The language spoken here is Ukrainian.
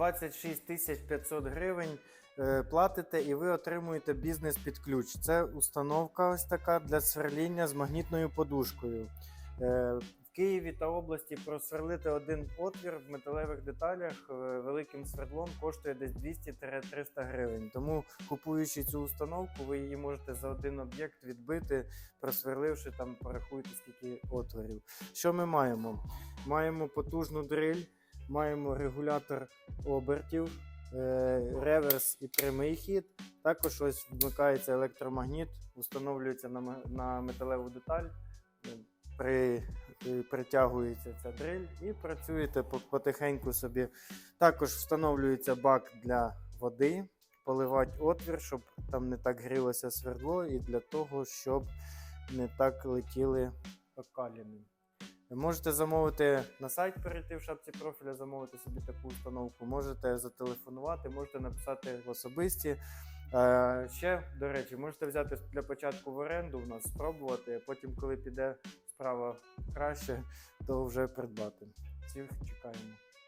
26 тисяч 500 гривень е, платите і ви отримуєте бізнес під ключ. Це установка ось така для сверління з магнітною подушкою. Е, В Києві та області просверлити один отвір в металевих деталях е, великим свердлом коштує десь 200-300 гривень. Тому купуючи цю установку, ви її можете за один об'єкт відбити, просверливши там, порахуйте скільки отворів. Що ми маємо? Маємо потужну дриль, маємо регулятор обертів, е, реверс і прямий хід. Також ось вмикається електромагніт, встановлюється на, металеву деталь. При, е, притягується ця дриль і працюєте потихеньку собі. Також встановлюється бак для води, поливати отвір, щоб там не так грілося свердло, і для того, щоб не так летіли окаліни. Можете замовити на сайт, перейти в шапці профіля, замовити собі таку установку. Можете зателефонувати, можете написати в особисті. Е, ще, до речі, можете взяти для початку в оренду в нас, спробувати, а потім, коли піде справа краще, то вже придбати. Всіх чекаємо.